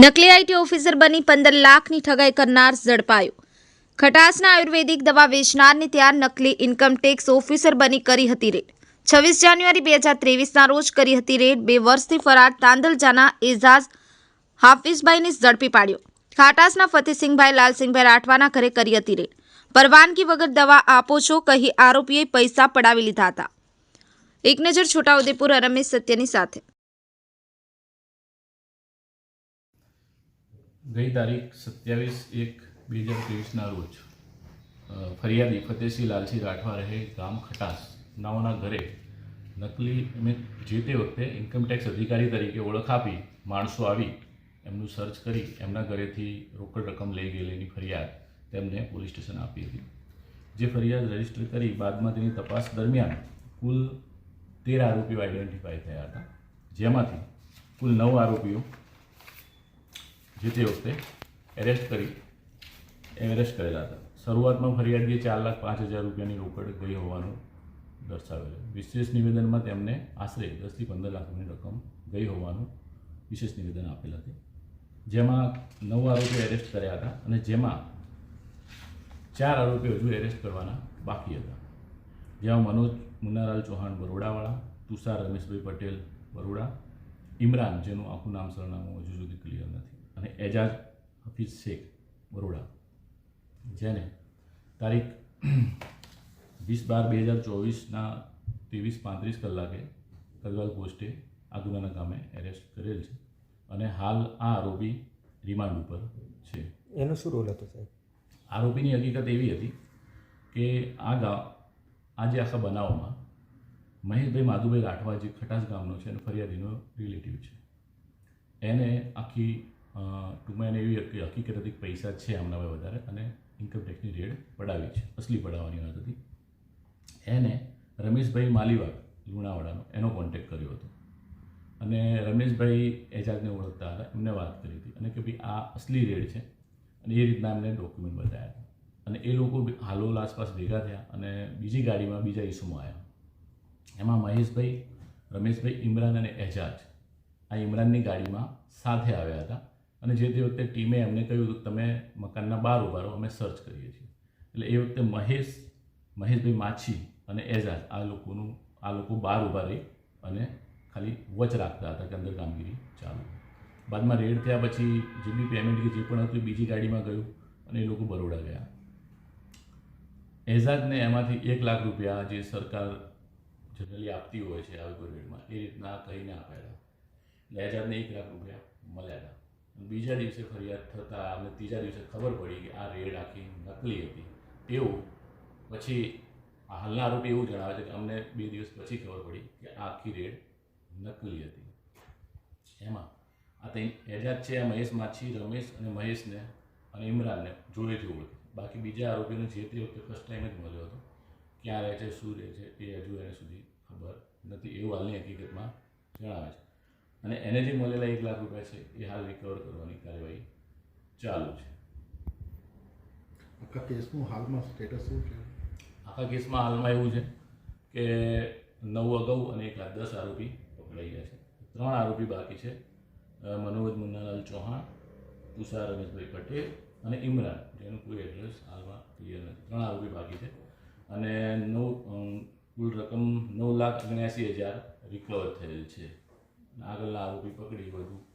નકલી IT officer બની પંદર લાખની ઠગાઈ કરનાર ઝડપાયો. ખટાસના આયુર્વેદિક દવા વેચનારની ત્યાં નકલી ઇન્કમ ટેક્સ ઓફિસર બની કરી હતી રેડ. છવ્વીસ જાન્યુઆરી બે હજાર ત્રેવીસના રોજ કરી હતી રેડ બે વર્ષથી ફરાર તાંદલજાના એઝાઝ હાફિઝભાઈને ઝડપી પાડ્યો. ખાટાસના ફતેહસિંહભાઈ લાલસિંહભાઈ રાઠવાના ઘરે કરી હતી રેડ. પરવાનગી વગર દવા આપો છો કહી આરોપીએ પૈસા પડાવી લીધા હતા. એક નજર છોટાઉદેપુર, રમેશ સત્યની સાથે. ગઈ તારીખ સત્યાવીસ એક બે હજાર ત્રેવીસના રોજ ફરિયાદી ફતેહસિંહ લાલસિંહ રાઠવા રહે ગામ ખટાસ, નાઓના ઘરે નકલી અમે જે તે વખતે ઇન્કમટેક્સ અધિકારી તરીકે ઓળખ આપી, માણસો આવી, એમનું સર્ચ કરી, એમના ઘરેથી રોકડ રકમ લઈ ગયેલીની ફરિયાદ તેમને પોલીસ સ્ટેશન આપી હતી. જે ફરિયાદ રજિસ્ટર કરી બાદમાં તેની તપાસ દરમિયાન કુલ તેર આરોપીઓ આઈડેન્ટિફાઈ થયા હતા, જેમાંથી કુલ નવ આરોપીઓ જે તે વખતે એરેસ્ટ કરી એરેસ્ટ કરેલા હતા. શરૂઆતમાં ફરિયાદીએ ચાર લાખ પાંચ હજાર રૂપિયાની રોકડ ગઈ હોવાનું દર્શાવેલું. વિશેષ નિવેદનમાં તેમને આશરે દસથી પંદર લાખની રકમ ગઈ હોવાનું વિશેષ નિવેદન આપેલ હતું. જેમાં નવ આરોપીઓ એરેસ્ટ કર્યા હતા અને જેમાં ચાર આરોપીઓ હજુ એરેસ્ટ કરવાના બાકી હતા. જેમાં મનોજ મુન્નાલાલ ચૌહાણ બરોડાવાળા, તુષાર રમેશભાઈ પટેલ બરોડા, ઇમરાન, જેનું આખું નામ, સરનામું હજુ સુધી ક્લિયર નથી. અને એજાજ હફીઝ શેખ બરોડા જેને તારીખ વીસ બાર બે હજાર ચોવીસના ત્રેવીસ પાંત્રીસ કલાકે કલવાલ પોસ્ટે આગુનાના ગામે એરેસ્ટ કરેલ છે અને હાલ આ આરોપી રિમાન્ડ ઉપર છે. એનો શું રોલ હતો સાહેબ? આરોપીની હકીકત એવી હતી કે આ ગામ આ જે આખા બનાવમાં મહેશભાઈ માધુભાઈ રાઠવા જે ખટાસ ગામનો છે અને ફરિયાદીનો રિલેટિવ છે. એને આખી ટૂંકમાં એને એવી હકીકત હતી કે પૈસા છે આમના ભાઈ વધારે અને ઇન્કમટેક્સની રેડ પડાવી છે, અસલી પડાવવાની વાત હતી. એને રમેશભાઈ માલીવાગ, લુણાવાડાનો, એનો કોન્ટેક્ટ કર્યો હતો. અને રમેશભાઈ એજાજને ઓળખતા હતા, એમને વાત કરી હતી. અને કે ભાઈ આ અસલી રેડ છે અને એ રીતના એમને ડોક્યુમેન્ટ બતાવ્યા હતા. અને એ લોકો હાલોલ આસપાસ ભેગા થયા અને બીજી ગાડીમાં બીજા ઈસુમાં આવ્યા એમાં મહેશભાઈ, રમેશભાઈ ઇમરાન અને એજાજ આ ઇમરાનની ગાડીમાં સાથે આવ્યા હતા. અને જે તે વખતે ટીમે એમને કહ્યું હતું તમે મકાનના બહાર ઊભા રહો, અમે સર્ચ કરીએ છીએ. એટલે એ વખતે મહેશ, મહેશભાઈ માછી અને એજાજ આ લોકોનું, આ લોકો બહાર ઊભા રહી અને ખાલી વચ રાખતા હતા કે અંદર કામગીરી ચાલુ. બાદમાં રેડ થયા પછી જે બી પેમેન્ટ કે જે પણ હતું એ બીજી ગાડીમાં ગયું અને એ લોકો બરોડા ગયા. એઝાદને એમાંથી એક લાખ રૂપિયા જે સરકાર જનરલી આપતી હોય છે આવી કોઈ રેડમાં એ રીતના કહીને આપેલા એટલે એઝાદને એક લાખ રૂપિયા મળ્યા હતા. બીજા દિવસે ફરિયાદ થતાં અને ત્રીજા દિવસે ખબર પડી કે આ રેડ આખી નકલી હતી. તેવું પછી હાલના આરોપી એવું જણાવે છે કે અમને બે દિવસ પછી ખબર પડી કે આ આખી રેડ નકલી હતી. એમાં આ તે એજાજ છે, આ મહેશ માછી, રમેશ અને મહેશને અને ઇમરાનને જોડેથી ઓળખે બાકી બીજા આરોપીને જે તે વખતે ફર્સ્ટ ટાઈમ જ મળ્યો હતો. ક્યાં રહે છે, શું રહે છે, એ હજુ એને સુધી ખબર નથી. એવું હાલની હકીકતમાં જણાવે છે. અને એને જે મળેલા એક લાખ રૂપિયા છે એ હાલ રિકવર કરવાની કાર્યવાહી ચાલુ છે. આખા કેસનું હાલમાં સ્ટેટસ શું છે? આખા કેસમાં હાલમાં એવું છે કે નવ અગાઉ અને એક આ દસ આરોપી પકડાઈ ગયા છે. ત્રણ આરોપી બાકી છે. મનોજ મુન્નાલાલ ચૌહાણ તુષાર રમેશભાઈ પટેલ અને ઇમરાન જેનું કોઈ એડ્રેસ હાલમાં ક્લિયર નથી. ત્રણ આરોપી બાકી છે. અને નવ કુલ રકમ નવ લાખ ઓગણ્યાસી હજાર રિકવર થયેલ છે. આગળના આરોપી પકડી વધુ